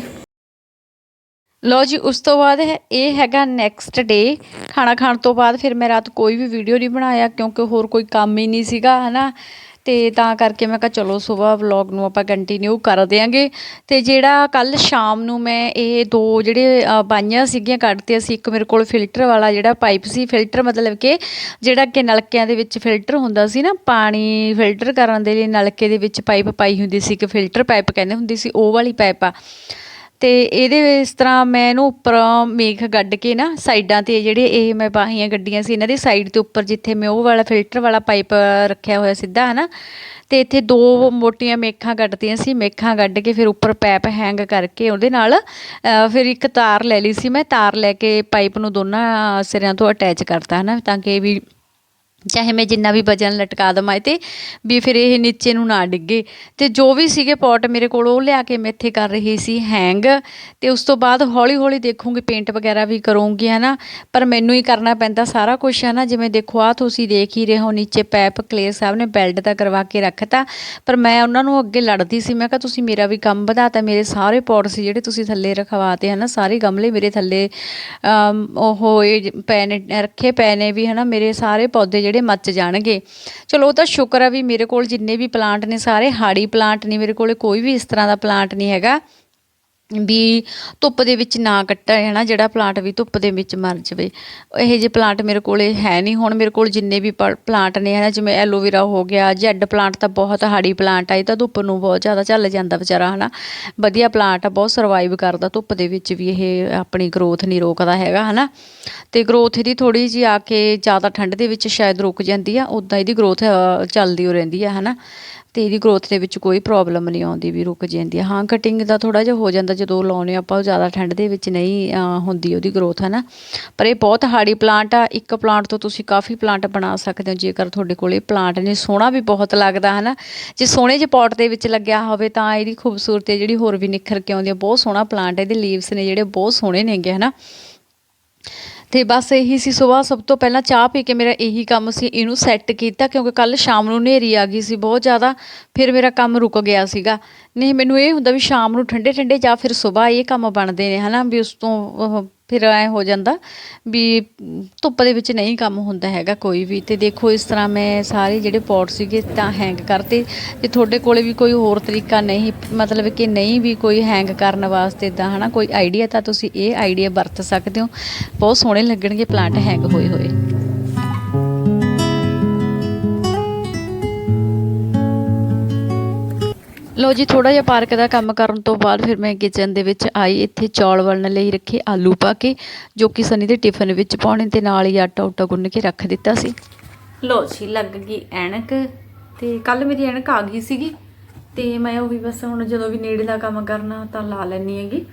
S3: ਲਓ ਜੀ, ਉਸ ਤੋਂ ਬਾਅਦ ਹੈ- ਇਹ ਹੈਗਾ ਨੈਕਸਟ ਡੇ ਖਾਣਾ ਖਾਣ ਤੋਂ ਬਾਅਦ ਫਿਰ ਮੈਂ ਰਾਤ ਕੋਈ ਵੀ ਵੀਡੀਓ ਨਹੀਂ ਬਣਾਇਆ ਕਿਉਂਕਿ ਹੋਰ ਕੋਈ ਕੰਮ ਹੀ ਨਹੀਂ ਸੀਗਾ, ਹਨਾ? ਤੇ ਤਾਂ ਕਰਕੇ ਮੈਂ ਕਿਹਾ ਚਲੋ ਸਵੇਰ ਵਲੌਗ ਨੂੰ ਆਪਾਂ ਕੰਟੀਨਿਊ ਕਰ ਦਿਆਂਗੇ। ਤੇ ਜਿਹੜਾ ਕੱਲ ਸ਼ਾਮ ਨੂੰ ਮੈਂ ਇਹ ਦੋ ਜਿਹੜੇ ਬਾਈਆਂ ਸੀਗੀਆਂ ਕੱਢਤੀਆਂ ਸੀ ਇੱਕ ਮੇਰੇ ਕੋਲ ਫਿਲਟਰ ਵਾਲਾ ਜਿਹੜਾ ਪਾਈਪ ਸੀ ਫਿਲਟਰ ਮਤਲਬ ਕਿ ਜਿਹੜਾ ਕਿ ਨਲਕਿਆਂ ਦੇ ਵਿੱਚ ਫਿਲਟਰ ਹੁੰਦਾ ਸੀ ਨਾ, ਪਾਣੀ ਫਿਲਟਰ ਕਰਨ ਦੇ ਲਈ ਨਲਕੇ ਦੇ ਵਿੱਚ ਪਾਈਪ ਪਾਈ ਹੁੰਦੀ ਸੀ ਕਿ ਫਿਲਟਰ ਪਾਈਪ ਕਹਿੰਦੇ ਹੁੰਦੀ ਸੀ, ਉਹ ਵਾਲੀ ਪਾਈਪ ਆ। ਅਤੇ ਇਹਦੇ ਇਸ ਤਰ੍ਹਾਂ ਮੈਂ ਇਹਨੂੰ ਉੱਪਰੋਂ ਮੇਖ ਗੱਡ ਕੇ ਨਾ ਸਾਈਡਾਂ ਤੇ ਜਿਹੜੇ ਇਹ ਮੈਂ ਬਾਹੀਆਂ ਗੱਡੀਆਂ ਸੀ, ਇਹਨਾਂ ਦੇ ਸਾਈਡ ਤੇ ਉੱਪਰ ਜਿੱਥੇ ਮੈਂ ਉਹ ਵਾਲਾ ਫਿਲਟਰ ਵਾਲਾ ਪਾਈਪ ਰੱਖਿਆ ਹੋਇਆ ਸਿੱਧਾ ਹੈ ਨਾ ਅਤੇ ਇੱਥੇ ਦੋ ਮੋਟੀਆਂ ਮੇਖਾਂ ਗੱਡਤੀਆਂ ਸੀ, ਮੇਖਾਂ ਕੱਢ ਕੇ ਫਿਰ ਉੱਪਰ ਪੈਪ ਹੈਂਗ ਕਰਕੇ ਉਹਦੇ ਨਾਲ ਫਿਰ ਇੱਕ ਤਾਰ ਲੈ ਲਈ ਸੀ ਮੈਂ, ਤਾਰ ਲੈ ਕੇ ਪਾਈਪ ਨੂੰ ਦੋਨਾਂ ਸਿਰਿਆਂ ਤੋਂ ਅਟੈਚ ਕਰਤਾ ਹੈ ਨਾ ਤਾਂ ਕਿ ਵੀ ਚਾਹੇ ਮੈਂ ਜਿੰਨਾ ਵੀ ਵਜਨ ਲਟਕਾ ਦੇਵਾਂ ਇਹ ਤੇ ਵੀ ਫਿਰ ਇਹ ਨੀਚੇ ਨੂੰ ਨਾ ਡਿੱਗੇ। ਅਤੇ ਜੋ ਵੀ ਸੀਗੇ ਪੋਟ ਮੇਰੇ ਕੋਲ ਉਹ ਲਿਆ ਕੇ ਮੈਂ ਇੱਥੇ ਕਰ ਰਹੀ ਸੀ ਹੈਂਗ ਅਤੇ ਉਸ ਤੋਂ ਬਾਅਦ ਹੌਲੀ ਹੌਲੀ ਦੇਖੂੰਗੀ ਪੇਂਟ ਵਗੈਰਾ ਵੀ ਕਰੂੰਗੀ ਹੈ ਨਾ ਪਰ ਮੈਨੂੰ ਹੀ ਕਰਨਾ ਪੈਂਦਾ ਸਾਰਾ ਕੁਛ ਹੈ ਨਾ ਜਿਵੇਂ ਦੇਖੋ ਆ ਤੁਸੀਂ ਦੇਖ ਹੀ ਰਹੇ ਹੋ ਨੀਚੇ ਪੈਪ ਕਲੇਰ ਸਾਹਿਬ ਨੇ ਬੈਲਟ ਦਾ ਕਰਵਾ ਕੇ ਰੱਖਤਾ। ਪਰ ਮੈਂ ਉਹਨਾਂ ਨੂੰ ਅੱਗੇ ਲੜਦੀ ਸੀ, ਮੈਂ ਕਿਹਾ, ਤੁਸੀਂ ਮੇਰਾ ਵੀ ਕੰਮ ਵਧਾਤਾ, ਮੇਰੇ ਸਾਰੇ ਪੋਟ ਸੀ ਜਿਹੜੇ ਤੁਸੀਂ ਥੱਲੇ ਰਖਵਾਤੇ ਹੈ ਨਾ ਸਾਰੇ ਗਮਲੇ ਮੇਰੇ ਥੱਲੇ ਉਹ ਇਹ ਪਏ ਨੇ ਰੱਖੇ ਪਏ ਨੇ ਵੀ ਹੈ ਨਾ ਮੇਰੇ ਸਾਰੇ ਪੌਦੇ ਜਿਹੜੇ ਮੱਚ ਜਾਣਗੇ। ਚਲੋ, ਉਹ ਤਾਂ ਸ਼ੁਕਰ ਆ ਵੀ ਮੇਰੇ ਕੋਲ ਜਿੰਨੇ ਵੀ ਪਲਾਂਟ ਨੇ, ਸਾਰੇ ਹਾੜੀ ਪਲਾਂਟ ਨੇ, ਮੇਰੇ ਕੋਲੇ ਕੋਈ ਵੀ ਇਸ ਤਰ੍ਹਾਂ ਦਾ ਪਲਾਂਟ ਨਹੀਂ ਹੈਗਾ। ਵੀ ਧੁੱਪ ਦੇ ਵਿੱਚ ਨਾ ਕੱਟਾ ਹੈ ਨਾ, ਜਿਹੜਾ ਪਲਾਂਟ ਵੀ ਧੁੱਪ ਦੇ ਵਿੱਚ ਮਰ ਜਾਵੇ। ਇਹ ਜਿਹੇ ਪਲਾਂਟ ਮੇਰੇ ਕੋਲੇ ਹੈ ਨਹੀਂ। ਹੁਣ ਮੇਰੇ ਕੋਲ ਜਿੰਨੇ ਵੀ ਪਲਾਂਟ ਨੇ ਹੈ ਨਾ ਜਿਵੇਂ ਐਲੋਵੇਰਾ ਹੋ ਗਿਆ, ਜੈਡ ਪਲਾਂਟ ਤਾਂ ਬਹੁਤ ਹਾੜੀ ਪਲਾਂਟ ਆ, ਇਹ ਤਾਂ ਧੁੱਪ ਨੂੰ ਬਹੁਤ ਜ਼ਿਆਦਾ ਝੱਲ ਜਾਂਦਾ ਵਿਚਾਰਾ ਹੈ ਨਾ ਵਧੀਆ ਪਲਾਂਟ ਆ, ਬਹੁਤ ਸਰਵਾਈਵ ਕਰਦਾ ਧੁੱਪ ਦੇ ਵਿੱਚ ਵੀ ਇਹ ਆਪਣੀ ਗਰੋਥ ਨਹੀਂ ਰੋਕਦਾ ਹੈਗਾ ਹੈ ਨਾ ਤੇ ਗਰੋਥ ਇਹਦੀ ਥੋੜੀ ਜਿਹੀ ਆ ਕੇ ਜ਼ਿਆਦਾ ਠੰਡ ਦੇ ਵਿੱਚ ਸ਼ਾਇਦ ਰੁਕ ਜਾਂਦੀ ਆ ਉਦਾਂ ਇਹਦੀ ਗਰੋਥ ਚੱਲਦੀ ਹੋ ਰਹਿੰਦੀ ਆ ਹੈ ਨਾ ਤੇ ਇਹਦੀ ਗਰੋਥ ਦੇ ਵਿੱਚ ਕੋਈ ਪ੍ਰੋਬਲਮ ਨਹੀਂ ਆਉਂਦੀ ਵੀ ਰੁਕ ਜਾਂਦੀ ਆ। ਹਾਂ ਕਟਿੰਗ ਦਾ ਥੋੜਾ ਜਿਹਾ ਹੋ ਜਾਂਦਾ ਜਦੋਂ ਲਾਉਨੇ ਆਪਾਂ, ਉਹ ਜ਼ਿਆਦਾ ਠੰਡ ਦੇ ਵਿੱਚ ਨਹੀਂ ਹੁੰਦੀ ਉਹਦੀ ਗਰੋਥ ਹੈ ਨਾ ਪਰ ਇਹ ਬਹੁਤ ਹਾੜੀ ਪਲਾਂਟ ਆ। ਇੱਕ ਪਲਾਂਟ ਤੋਂ ਤੁਸੀਂ ਕਾਫੀ ਪਲਾਂਟ ਬਣਾ ਸਕਦੇ ਹੋ, ਜੇਕਰ ਤੁਹਾਡੇ ਕੋਲ ਇਹ ਪਲਾਂਟ ਨੇ। ਸੋਹਣਾ ਵੀ ਬਹੁਤ ਲੱਗਦਾ ਹੈ ਨਾ ਜੇ ਸੋਹਣੇ ਜਿਹੇ ਪੌਟ ਦੇ ਵਿੱਚ ਲੱਗਿਆ ਹੋਵੇ, ਤਾਂ ਇਹਦੀ ਖੂਬਸੂਰਤੀ ਜਿਹੜੀ ਹੋਰ ਵੀ ਨਿਖਰ ਕੇ ਆਉਂਦੀ ਹੈ ਬਹੁਤ ਸੋਹਣਾ ਪਲਾਂਟ ਇਹਦੇ ਲੀਵਸ ਨੇ ਜਿਹੜੇ ਬਹੁਤ ਸੋਹਣੇ ਨੇਗੇ ਹੈ ਨਾ ਤੇ ਬਸ ਇਹੀ ਸੀ, ਸਵੇਰ ਸਭ ਤੋਂ ਪਹਿਲਾਂ ਚਾਹ ਪੀ ਕੇ ਮੇਰਾ ਇਹੀ ਕੰਮ ਸੀ, ਇਹਨੂੰ ਸੈੱਟ ਕੀਤਾ ਕਿਉਂਕਿ ਕੱਲ ਸ਼ਾਮ ਨੂੰ ਹਨੇਰੀ ਆ ਗਈ ਸੀ ਬਹੁਤ ਜ਼ਿਆਦਾ, ਫਿਰ ਮੇਰਾ ਕੰਮ ਰੁਕ ਗਿਆ ਸੀਗਾ। ਨਹੀਂ, ਮੈਨੂੰ ਇਹ ਹੁੰਦਾ ਵੀ ਸ਼ਾਮ ਨੂੰ ਠੰਡੇ ਠੰਡੇ ਜਾਂ ਫਿਰ ਸਵੇਰ ਇਹ ਕੰਮ ਬਣਦੇ ਨੇ, ਹਨਾ, ਵੀ ਉਸ ਤੋਂ ਉਹ ਫਿਰ ਐ ਹੋ ਜਾਂਦਾ ਵੀ ਧੁੱਪ ਦੇ ਵਿੱਚ ਨਹੀਂ ਕੰਮ ਹੁੰਦਾ ਹੈਗਾ ਕੋਈ ਵੀ। ਤੇ ਦੇਖੋ ਇਸ ਤਰ੍ਹਾਂ ਮੈਂ ਸਾਰੇ ਜਿਹੜੇ ਪੌਟ ਸੀਗੇ ਤਾਂ ਹੈਂਗ ਕਰਤੇ। ਜੇ ਤੁਹਾਡੇ ਕੋਲੇ ਵੀ ਕੋਈ ਹੋਰ ਤਰੀਕਾ ਨਹੀਂ, ਮਤਲਬ ਕਿ ਨਹੀਂ ਵੀ ਕੋਈ ਹੈਂਗ ਕਰਨ ਵਾਸਤੇ ਇਦਾਂ ਹਨਾ? ਕੋਈ ਆਈਡੀਆ ਤਾਂ ਤੁਸੀਂ ਇਹ ਆਈਡੀਆ ਵਰਤ ਸਕਦੇ ਹੋ। ਬਹੁਤ ਸੋਹਣੇ ਲੱਗਣਗੇ ਪਲਾਂਟ ਹੈਂਗ ਹੋਏ ਹੋਏ। ਲਓ ਜੀ ਥੋੜਾ ਜਿਹਾ ਪਾਰਕ ਦਾ ਕੰਮ ਕਰਨ ਤੋਂ ਬਾਅਦ ਫਿਰ ਮੈਂ ਕਿਚਨ ਦੇ ਵਿੱਚ ਆਈ। ਇੱਥੇ ਚੌਲ ਬਣਨ ਲਈ ਰੱਖੇ ਆਲੂ ਪਾ ਕੇ, ਜੋ ਕਿ ਸਨੀ ਦੇ ਟਿਫਨ ਵਿੱਚ ਪਾਉਣੇ ਤੇ ਨਾਲ ਹੀ ਆਟਾ ਉਟਾ ਗੁੰਨ ਕੇ ਰੱਖ ਦਿੱਤਾ ਸੀ।
S4: ਲੋ ਜੀ, ਲੱਗ ਗਈ ਐਣਕ ਤੇ ਕੱਲ ਮੇਰੀ ਐਣਕ ਆ ਗਈ ਸੀਗੀ। ਤੇ ਮੈਂ ਉਹ ਵੀ ਬਸ ਹੁਣ ਜਦੋਂ ਵੀ ਨੇੜੇ ਦਾ ਕੰਮ ਕਰਨਾ ਤਾਂ ਲਾ ਲੈਣੀ ਹੈਗੀ।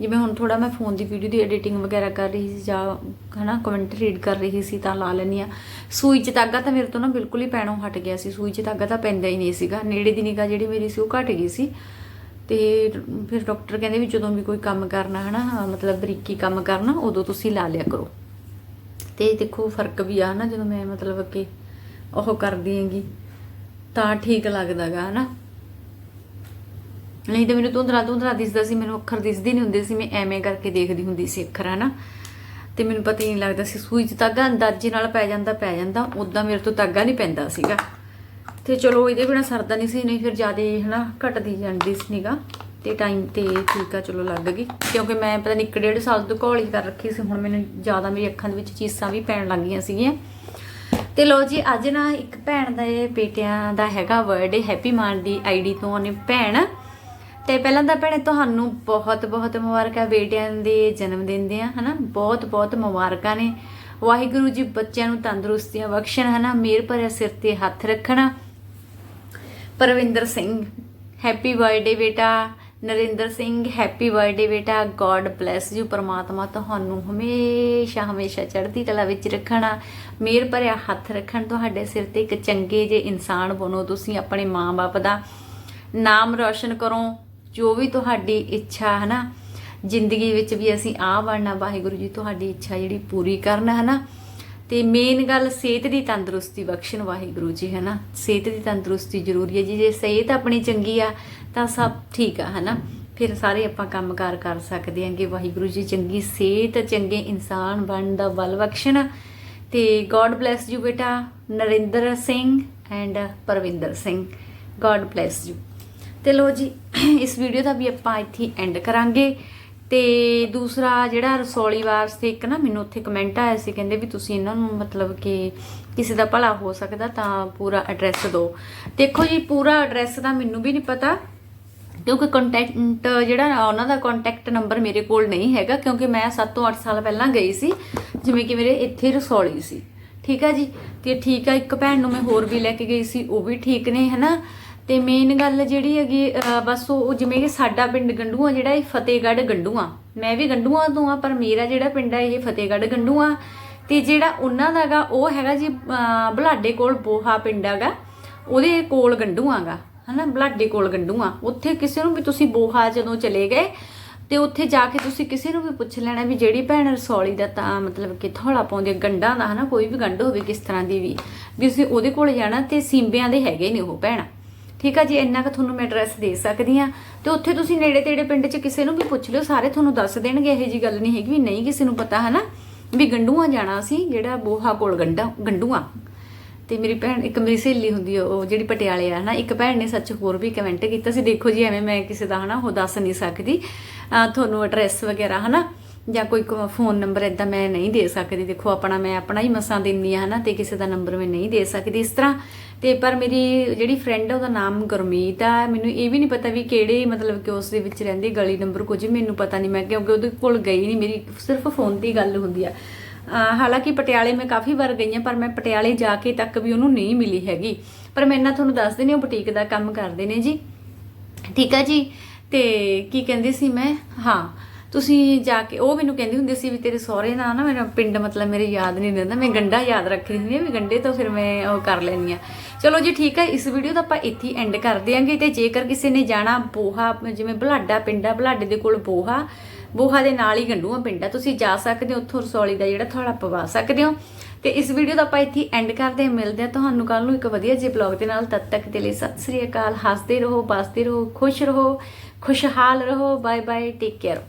S4: ਜਿਵੇਂ ਹੁਣ ਥੋੜਾ ਮੈਂ ਫੋਨ ਦੀ ਵੀਡੀਓ ਦੀ ਐਡੀਟਿੰਗ ਵਗੈਰਾ ਕਰ ਰਹੀ ਸੀ ਜਾਂ ਹਨਾ ਕਮੈਂਟ ਰੀਡ ਕਰ ਰਹੀ ਸੀ ਤਾਂ ਲਾ ਲੈਣੀ ਆ ਸੂਈ 'ਚ ਧਾਗਾ ਤਾਂ ਮੇਰੇ ਤੋਂ ਨਾ ਬਿਲਕੁਲ ਹੀ ਪੈਣੋਂ ਹਟ ਗਿਆ ਸੀ। ਸੂਈ 'ਚ ਧਾਗਾ ਤਾਂ ਪੈਂਦਾ ਹੀ ਨਹੀਂ ਸੀਗਾ। ਨੇੜੇ ਦੀ ਨਿਗਾਹ ਜਿਹੜੀ ਮੇਰੀ ਸੀ ਉਹ ਘਟ ਗਈ ਸੀ। ਤੇ ਫਿਰ ਡਾਕਟਰ ਕਹਿੰਦੇ ਵੀ ਜਦੋਂ ਵੀ ਕੋਈ ਕੰਮ ਕਰਨਾ ਹਨਾ, ਮਤਲਬ ਬਰੀਕੀ ਕੰਮ ਕਰਨਾ, ਉਦੋਂ ਤੁਸੀਂ ਲਾ ਲਿਆ ਕਰੋ। ਤੇ ਦੇਖੋ ਫ਼ਰਕ ਵੀ ਆ ਨਾ ਜਦੋਂ ਮੈਂ ਮਤਲਬ ਕਿ ਉਹ ਕਰਦੀ ਹੈਗੀ, ਤਾਂ ਠੀਕ ਲੱਗਦਾਗਾ ਹਨਾ। ਨਹੀਂ ਤਾਂ ਮੈਨੂੰ ਧੁੰਦਰਾ ਧੁੰਦਰਾ ਦਿਸਦਾ ਸੀ, ਮੈਨੂੰ ਅੱਖਰ ਦਿਸਦੇ ਨਹੀਂ ਹੁੰਦੇ ਸੀ, ਮੈਂ ਐਵੇਂ ਕਰਕੇ ਦੇਖਦੀ ਹੁੰਦੀ ਸੀ ਅੱਖਰ, ਹਨਾ? ਤੇ ਮੈਨੂੰ ਪਤਾ ਹੀ ਨਹੀਂ ਲੱਗਦਾ ਸੀ, ਸੂਈ 'ਚ ਧਾਗਾ ਅੰਦਾਜ਼ੇ ਨਾਲ ਪੈ ਜਾਂਦਾ ਪੈ ਜਾਂਦਾ ਉਦਾਂ ਮੇਰੇ ਤੋਂ ਧਾਗਾ ਨਹੀਂ ਪੈਂਦਾ ਸੀਗਾ। ਤੇ ਚਲੋ ਇਹਦੇ ਬਿਨਾ ਸਰਦਾ ਨਹੀਂ ਸੀ, ਨਹੀਂ ਫਿਰ ਜ਼ਿਆਦਾ, ਹਨਾ, ਘਟਦੀ ਜਾਂਦੀ ਸੀ ਨਿਗਾ ਤੇ ਟਾਈਮ ਤੇ ਠੀਕ ਆ, ਚਲੋ ਲੱਗ ਗਈ। ਕਿਉਂਕਿ ਮੈਂ ਪਤਾ ਨਹੀਂ ਇੱਕ ਡੇਢ ਸਾਲ ਤੋਂ ਘੋਲੀ ਕਰ ਰੱਖੀ ਸੀ, ਹੁਣ ਮੈਨੂੰ ਜ਼ਿਆਦਾ ਮੇਰੀ ਅੱਖਾਂ ਦੇ ਵਿੱਚ ਚੀਸਾਂ ਵੀ ਪੈਣ ਲੱਗ ਗਈਆਂ ਸੀਗੀਆਂ।
S3: ਤੇ ਲੋ ਜੀ, ਅੱਜ ਨਾ ਇੱਕ ਭੈਣ ਦਾ ਬੇਟਿਆਂ ਦਾ ਹੈਗਾ ਬਰਥਡੇ ਹੈਪੀ ਮਾਨ ਦੀ ਆਈਡੀ ਤੋਂ ਉਹਨੇ ਭੈਣ ਤੇ ਪਹਿਲਾਂ ਤਾਂ ਭੈਣੇ ਤੁਹਾਨੂੰ ਬਹੁਤ ਬਹੁਤ ਮੁਬਾਰਕਾਂ, ਬੇਟਿਆਂ ਦੇ ਜਨਮ ਦਿਨ ਦੀਆਂ, ਹਨਾ? ਬਹੁਤ ਬਹੁਤ ਮੁਬਾਰਕਾਂ ਨੇ। ਵਾਹਿਗੁਰੂ ਜੀ ਬੱਚਿਆਂ ਨੂੰ ਤੰਦਰੁਸਤੀਆਂ ਬਖਸ਼ਣ, ਹਨਾ? ਮੇਰ ਭਰਿਆ ਸਿਰ ਤੇ ਹੱਥ ਰੱਖਣਾ। ਪਰਵਿੰਦਰ ਸਿੰਘ ਹੈਪੀ ਬਰਥਡੇ ਬੇਟਾ। ਨਰਿੰਦਰ ਸਿੰਘ ਹੈਪੀ ਬਰਥਡੇ ਬੇਟਾ। ਗੋਡ ਬlesਸ ਯੂ ਪਰਮਾਤਮਾ ਤੁਹਾਨੂੰ ਹਮੇਸ਼ਾ ਹਮੇਸ਼ਾ ਚੜ੍ਹਦੀ ਕਲਾ ਵਿੱਚ ਰੱਖਣਾ। ਮੇਰ ਭਰਿਆ ਹੱਥ ਰੱਖਣ ਤੁਹਾਡੇ ਸਿਰ ਤੇ ਇੱਕ ਚੰਗੇ ਜੇ ਇਨਸਾਨ ਬਣੋ। ਤੁਸੀਂ ਆਪਣੇ ਮਾਂ-ਬਾਪ ਦਾ ਨਾਮ ਰੌਸ਼ਨ ਕਰੋ। ਜੋ ਵੀ ਤੁਹਾਡੀ ਇੱਛਾ ਹੈ ਨਾ ਜ਼ਿੰਦਗੀ ਵਿੱਚ ਵੀ ਅਸੀਂ ਆਹ ਬਣਨਾ, ਵਾਹਿਗੁਰੂ ਜੀ, ਤੁਹਾਡੀ ਇੱਛਾ ਜਿਹੜੀ ਪੂਰੀ ਕਰਨ ਹੈ ਨਾ ਤੇ ਮੇਨ ਗੱਲ ਸਿਹਤ ਦੀ ਤੰਦਰੁਸਤੀ ਬਖਸ਼ਣ, ਵਾਹਿਗੁਰੂ ਜੀ ਹੈ ਨਾ ਸਿਹਤ ਦੀ ਤੰਦਰੁਸਤੀ ਜ਼ਰੂਰੀ ਹੈ ਜੀ। ਜੇ ਸਿਹਤ ਆਪਣੀ ਚੰਗੀ ਆ, ਤਾਂ ਸਭ ਠੀਕ ਆ ਹੈ ਨਾ ਫਿਰ ਸਾਰੇ ਆਪਾਂ ਕੰਮਕਾਰ ਕਰ ਸਕਦੇ ਹਾਂਗੇ, ਵਾਹਿਗੁਰੂ ਜੀ। ਚੰਗੀ ਸਿਹਤ, ਚੰਗੇ ਇਨਸਾਨ ਬਣਨ ਦਾ ਬਲ ਬਖਸ਼ਣ। ਤੇ ਗੋਡ ਬlesਸ ਯੂ ਬੇਟਾ, Narinder Singh and Parvinder Singh. God bless you ਤੇ ਲੋ ਜੀ, ਇਸ ਵੀਡੀਓ ਦਾ ਵੀ ਆਪਾਂ ਇੱਥੇ ਐਂਡ ਕਰਾਂਗੇ। ਤੇ ਦੂਸਰਾ ਜਿਹੜਾ ਰਸੌਲੀ ਵਾਸਤੇ ਇੱਕ ਨਾ ਮੈਨੂੰ ਉੱਥੇ ਕਮੈਂਟ ਆਇਆ ਸੀ, ਕਹਿੰਦੇ ਵੀ ਤੁਸੀਂ ਇਹਨਾਂ ਨੂੰ ਮਤਲਬ ਕਿ ਕਿਸੇ ਦਾ ਭਲਾ ਹੋ ਸਕਦਾ ਤਾਂ ਪੂਰਾ ਐਡਰੈਸ ਦਿਓ। ਦੇਖੋ ਜੀ, ਪੂਰਾ ਐਡਰੈਸ ਦਾ ਮੈਨੂੰ ਵੀ ਨਹੀਂ ਪਤਾ, ਕਿਉਂਕਿ ਕੰਟੈਕਟ ਜਿਹੜਾ ਉਹਨਾਂ ਦਾ ਕੰਟੈਕਟ ਨੰਬਰ ਮੇਰੇ ਕੋਲ ਨਹੀਂ ਹੈਗਾ, ਕਿਉਂਕਿ ਮੈਂ 7 ਤੋਂ 8 ਸਾਲ ਪਹਿਲਾਂ ਗਈ ਸੀ, ਜਿਵੇਂ ਕਿ ਮੇਰੇ ਇੱਥੇ ਰਸੌਲੀ ਸੀ। ਠੀਕ ਆ ਜੀ? ਤੇ ਠੀਕ ਆ, ਇੱਕ ਭੈਣ ਨੂੰ ਮੈਂ ਹੋਰ ਵੀ ਲੈ ਕੇ ਗਈ ਸੀ, ਉਹ ਵੀ ਠੀਕ ਨੇ, ਹਨਾ? ਤੇ ਮੇਨ ਗੱਲ ਜਿਹੜੀ ਹੈਗੀ ਬਸ ਉਹ ਜਿਵੇਂ ਕਿ ਸਾਡਾ ਪਿੰਡ ਗੰਡੂਆ, ਜਿਹੜਾ ਇਹ ਫਤਿਹਗੜ੍ਹ ਗੰਡੂਆ। ਮੈਂ ਵੀ ਗੰਡੂਆ ਤੋਂ ਆ, ਪਰ ਮੇਰਾ ਜਿਹੜਾ ਪਿੰਡ ਹੈ ਇਹ ਫਤਿਹਗੜ੍ਹ ਗੰਡੂਆ। ਤੇ ਜਿਹੜਾ ਉਹਨਾਂ ਦਾ ਹੈਗਾ ਉਹ ਹੈਗਾ ਜੀ ਬਲਾਡੇ ਕੋਲ ਬੋਹਾ ਪਿੰਡ ਹੈਗਾ। ਉਹਦੇ ਕੋਲ ਗੰਡੂਆਗਾ ਹਨਾ, ਬਲਾਡੇ ਕੋਲ ਗੰਡੂਆ। ਉੱਥੇ ਕਿਸੇ ਨੂੰ ਵੀ ਤੁਸੀਂ ਬੋਹਾ ਜਦੋਂ ਚਲੇ ਗਏ, ਤੇ ਉੱਥੇ ਜਾ ਕੇ ਤੁਸੀਂ ਕਿਸੇ ਨੂੰ ਵੀ ਪੁੱਛ ਲੈਣਾ ਵੀ ਜਿਹੜੀ ਭੈਣ ਰਸੌਲੀ ਦਾ ਤਾਂ, ਮਤਲਬ ਕਿ ਥੋੜਾ ਪਾਉਂਦੇ ਗੰਡਾਂ ਦਾ, ਹਨਾ, ਕੋਈ ਵੀ ਗੰਢ ਹੋਵੇ ਕਿਸ ਤਰ੍ਹਾਂ ਦੀ ਵੀ ਵੀ ਤੁਸੀਂ ਉਹਦੇ ਕੋਲ ਜਾਣਾ ਤੇ ਸਿੰਬਿਆਂ ਦੇ ਹੈਗੇ ਨੇ ਉਹ ਭੈਣ। ਠੀਕ ਆ ਜੀ, ਇੰਨਾ ਕੁ ਤੁਹਾਨੂੰ ਮੈਂ ਐਡਰੈਸ ਦੇ ਸਕਦੀ ਆ। ਤੇ ਉੱਥੇ ਤੁਸੀਂ ਨੇੜੇ ਤੇੜੇ ਪਿੰਡ 'ਚ ਕਿਸੇ ਨੂੰ ਵੀ ਪੁੱਛ ਲਿਓ, ਸਾਰੇ ਤੁਹਾਨੂੰ ਦੱਸ ਦੇਣਗੇ, ਇਹੋ ਜੀ ਗੱਲ ਨਹੀਂ ਹੈਗੀ ਵੀ ਨਹੀਂ ਕਿਸੇ ਨੂੰ ਪਤਾ, ਹਨਾ? ਵੀ ਗੰਡੂਆਂ ਜਾਣਾ ਸੀ ਜਿਹੜਾ ਬੋਹਾ ਕੋਲ ਗੰਡਾ, ਗੰਡੂਆਂ। ਤੇ ਮੇਰੀ ਭੈਣ, ਇੱਕ ਮੇਰੀ ਸਹੇਲੀ ਹੁੰਦੀ ਆ, ਉਹ ਜਿਹੜੀ ਪਟਿਆਲੇ ਆ ਨਾ ਇੱਕ ਭੈਣ ਨੇ ਸੱਚ ਹੋਰ ਵੀ ਕਮੈਂਟ ਕੀਤਾ ਸੀ, ਦੇਖੋ ਜੀ, ਐਵੇਂ ਮੈਂ ਕਿਸੇ ਦਾ, ਹਨਾ, ਉਹ ਦੱਸ ਨਹੀਂ ਸਕਦੀ। ਤੁਹਾਨੂੰ ਐਡਰੈਸ ਵਗੈਰਾ, ਹਨਾ? ਜਾਂ ਕੋਈ ਫੋਨ ਨੰਬਰ ਇਦਾਂ ਮੈਂ ਨਹੀਂ ਦੇ ਸਕਦੀ। ਦੇਖੋ, ਆਪਣਾ ਮੈਂ ਆਪਣਾ ਹੀ ਮਸਾਂ ਦਿੰਦੀ ਆ ਹਨਾ ਤੇ ਕਿਸੇ ਦਾ ਨੰਬਰ ਮੈਂ ਨਹੀਂ ਦੇ ਸਕਦੀ ਇਸ ਤਰ੍ਹਾਂ। ਤੇ ਪਰ ਮੇਰੀ ਜਿਹੜੀ ਫਰੈਂਡ ਆ, ਉਹਦਾ ਨਾਮ ਗੁਰਮੀਤ ਆ। ਮੈਨੂੰ ਇਹ ਵੀ ਨਹੀਂ ਪਤਾ ਵੀ ਕਿਹੜੇ ਮਤਲਬ ਕਿ ਉਸ ਦੇ ਵਿੱਚ ਰਹਿੰਦੀ ਗਲੀ ਨੰਬਰ ਕੁਝ, ਮੈਨੂੰ ਪਤਾ ਨਹੀਂ। ਮੈਂ ਕਿਉਂਕਿ ਉਹਦੇ ਕੋਲ ਗਈ ਨਹੀਂ, ਮੇਰੀ ਸਿਰਫ ਫੋਨ ਤੇ ਗੱਲ ਹੁੰਦੀ ਆ। ਹਾਲਾਂਕਿ ਪਟਿਆਲੇ ਮੈਂ ਕਾਫੀ ਵਾਰ ਗਈ ਹਾਂ, ਪਰ ਮੈਂ ਪਟਿਆਲੇ ਜਾ ਕੇ ਤੱਕ ਵੀ ਉਹਨੂੰ ਨਹੀਂ ਮਿਲੀ ਹੈਗੀ। ਪਰ ਮੈਂ ਇਹਨਾਂ ਤੁਹਾਨੂੰ ਦੱਸ ਦਿੰਦੀ ਉਹ ਬੁਟੀਕ ਦਾ ਕੰਮ ਕਰਦੇ ਨੇ ਜੀ। ਠੀਕ ਆ ਜੀ? ਤੇ ਕੀ ਕਹਿੰਦੀ ਸੀ ਮੈਂ? ਹਾਂ। ਤੁਸੀਂ ਜਾ ਕੇ, ਉਹ ਮੈਨੂੰ ਕਹਿੰਦੀ ਹੁੰਦੀ ਸੀ ਵੀ ਤੇਰੇ ਸਹੁਰੇ ਨਾਲ ਨਾ ਮੇਰਾ ਪਿੰਡ ਮਤਲਬ ਮੇਰੇ ਯਾਦ ਨਹੀਂ ਰਹਿੰਦਾ, ਮੈਂ ਗੰਡਾ ਯਾਦ ਰੱਖਦੀ ਹੁੰਦੀ ਹਾਂ ਵੀ ਗੰਡੇ ਤੋਂ ਫਿਰ ਮੈਂ ਉਹ ਕਰ ਲੈਂਦੀ ਆ ਚਲੋ ਜੀ ਠੀਕ ਹੈ, ਇਸ ਵੀਡੀਓ ਦਾ ਆਪਾਂ ਇੱਥੇ ਐਂਡ ਕਰ ਦਿਆਂਗੇ ਤੇ ਜੇਕਰ ਕਿਸੇ ਨੇ ਜਾਣਾ ਬੋਹਾ, ਜਿਵੇਂ ਬਲਾਡਾ ਪਿੰਡ ਆ, ਬਲਾਡੇ ਦੇ ਕੋਲ ਬੋਹਾ ਬੋਹਾ ਦੇ ਨਾਲ ਹੀ ਗੰਡੂਆ ਪਿੰਡ ਆ, ਤੁਸੀਂ ਜਾ ਸਕਦੇ ਹੋ ਉੱਥੋਂ ਰਸੌਲੀ ਦਾ ਜਿਹੜਾ ਥੋੜਾ ਪਵਾ ਸਕਦੇ ਹੋ। ਤੇ ਇਸ ਵੀਡੀਓ ਦਾ ਆਪਾਂ ਇੱਥੇ ਐਂਡ ਕਰਦੇ ਹਾਂ, ਮਿਲਦੇ ਹਾਂ ਤੁਹਾਨੂੰ ਕੱਲ ਨੂੰ ਇੱਕ ਵਧੀਆ ਜਿਹੇ ਬਲੌਗ ਦੇ ਨਾਲ, ਤਦ ਤੱਕ ਦੇ ਲਈ ਸਤਿ ਸ੍ਰੀ ਅਕਾਲ, ਹੱਸਦੇ ਰਹੋ, ਬਸਦੇ ਰਹੋ, ਖੁਸ਼ ਰਹੋ, ਖੁਸ਼ਹਾਲ ਰਹੋ ਬਾਏ ਬਾਏ ਟੇਕ ਕੇਅਰ